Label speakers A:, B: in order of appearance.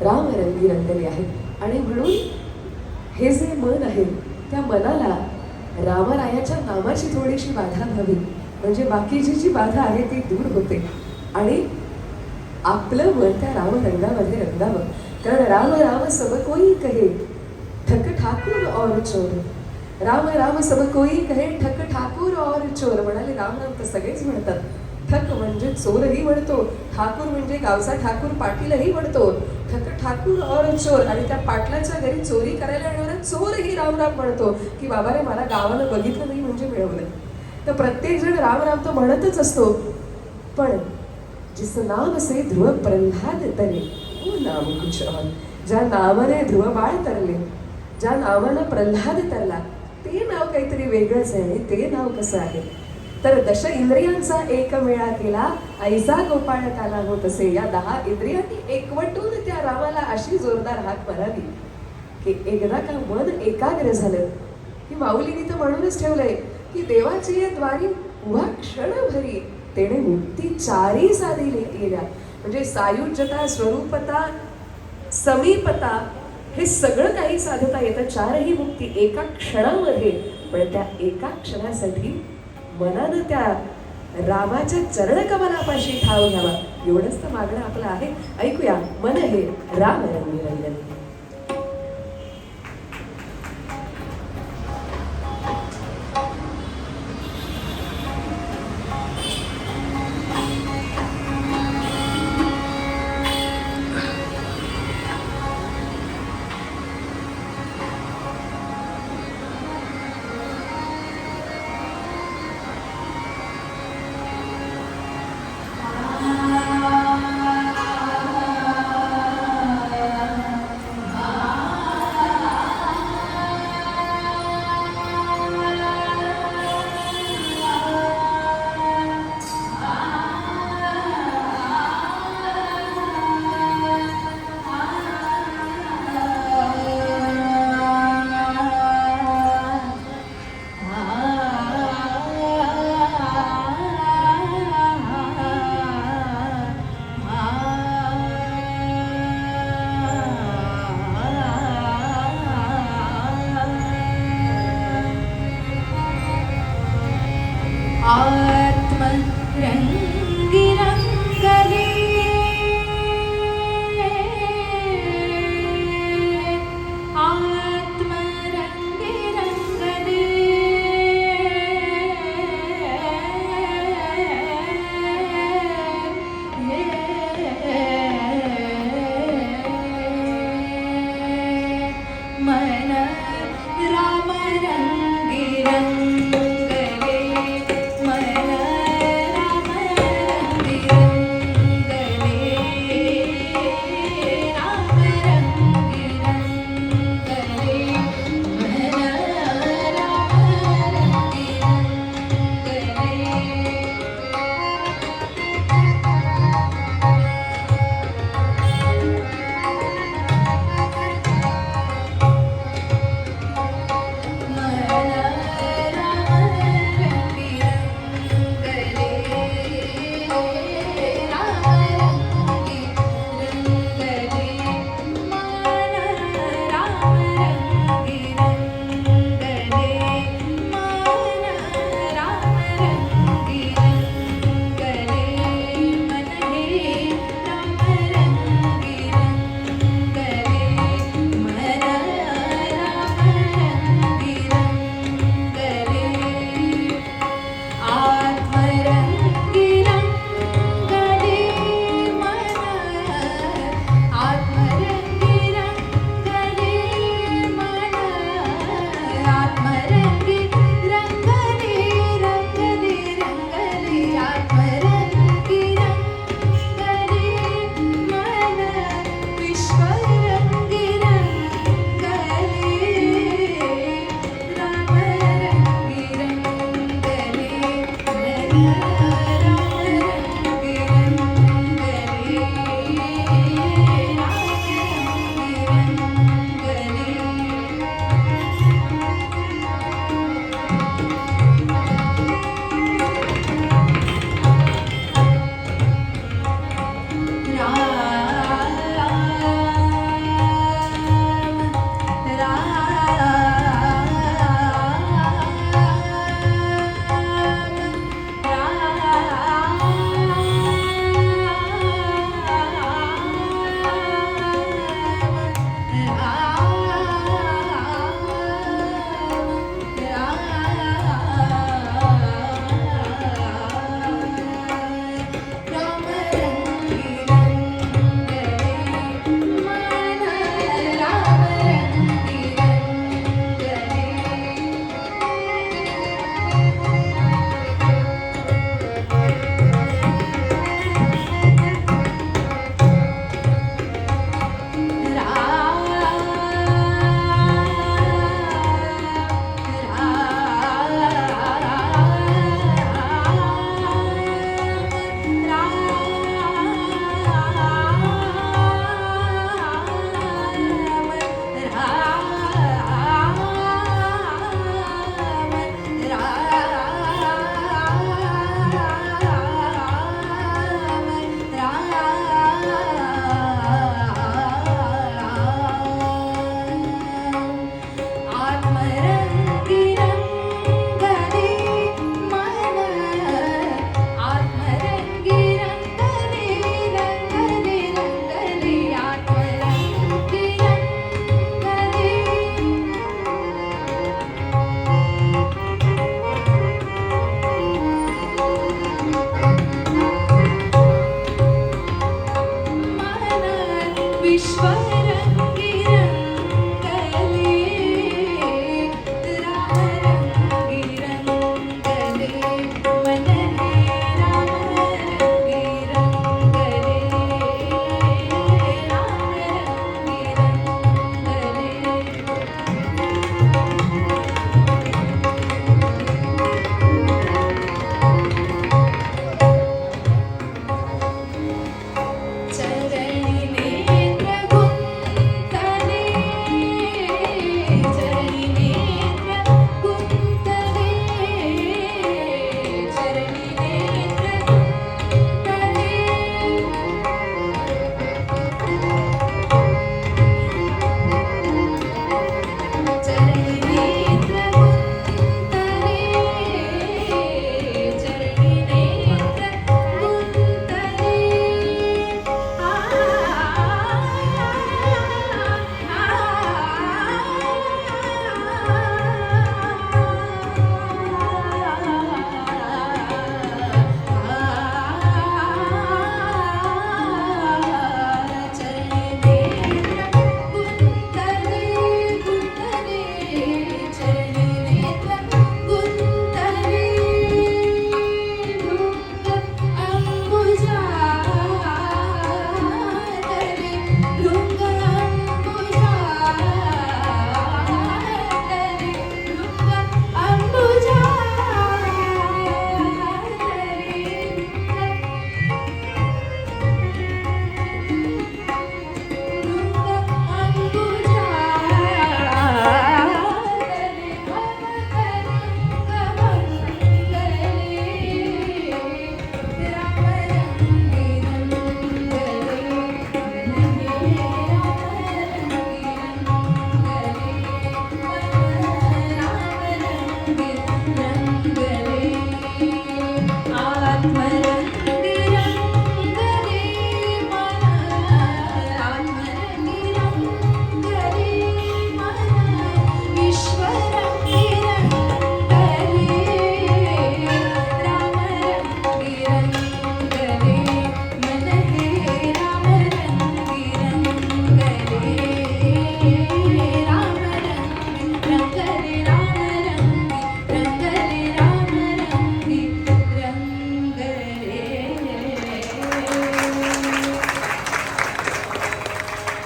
A: रामरंगी रंगले आहेत. आणि म्हणून हे जे मन आहे त्या मनाला रामरायाच्या नामाची थोडीशी बाधा व्हावी. म्हणजे बाकीची जी बाधा आहे ती दूर होते. आणि आपलं मन त्या रामरंगामध्ये रंगावं. कारण राम राम सब कोई कहे ठक ठाकूर और चोर. राम राम सब कोई कहे ठक ठाकूर और चोर. म्हणाले राम राम तर सगळेच म्हणतात. ठक म्हणजे चोरही म्हणतो ठाकूर म्हणजे गावचा ठाकूर पाटीलही म्हणतो. ठक ठाकूर और चोर आणि त्या पाटलाच्या घरी चोरी करायला येणारा चोरही रामराम म्हणतो की बाबा रे मला गावानं बघितलं नाही म्हणजे मिळवलं. तर प्रत्येक जण तो म्हणतच असतो. पण जिस नाम से ध्रुव प्रल्हाद तरे वो हो नाम कुछ और. ज्या नावाने ध्रुव बाळ तरले ज्या नावानं प्रल्हाद तरला ते नाव काहीतरी वेगळंच आहे ते नाव कसं आहे? तर दश इंद्रियांचा एक मेळा केला. ऐसा गोपाळ काला होत असे. या दहा इंद्रियांनी एकवटून त्या रामाला अशी जोरदार हात मारावी. की एकदा का मन एकाग्र झालं. की माऊलीने तर म्हणूनच ठेवलंय की देवाची या द्वारी उभा क्षण भरी तेने मुक्ती चारी साधी केल्या. म्हणजे सायुज्यता स्वरूपता समीपता हे सगळं काही साधता येतं. चारही मुक्ती एका क्षणामध्ये. पण त्या एका क्षणासाठी मनानं त्या रामाच्या चरणकमलापाशी ठाव घ्यावा. एवढंच तर मागणं आपलं आहे. ऐकूया. मन हे राम रंगी रंगले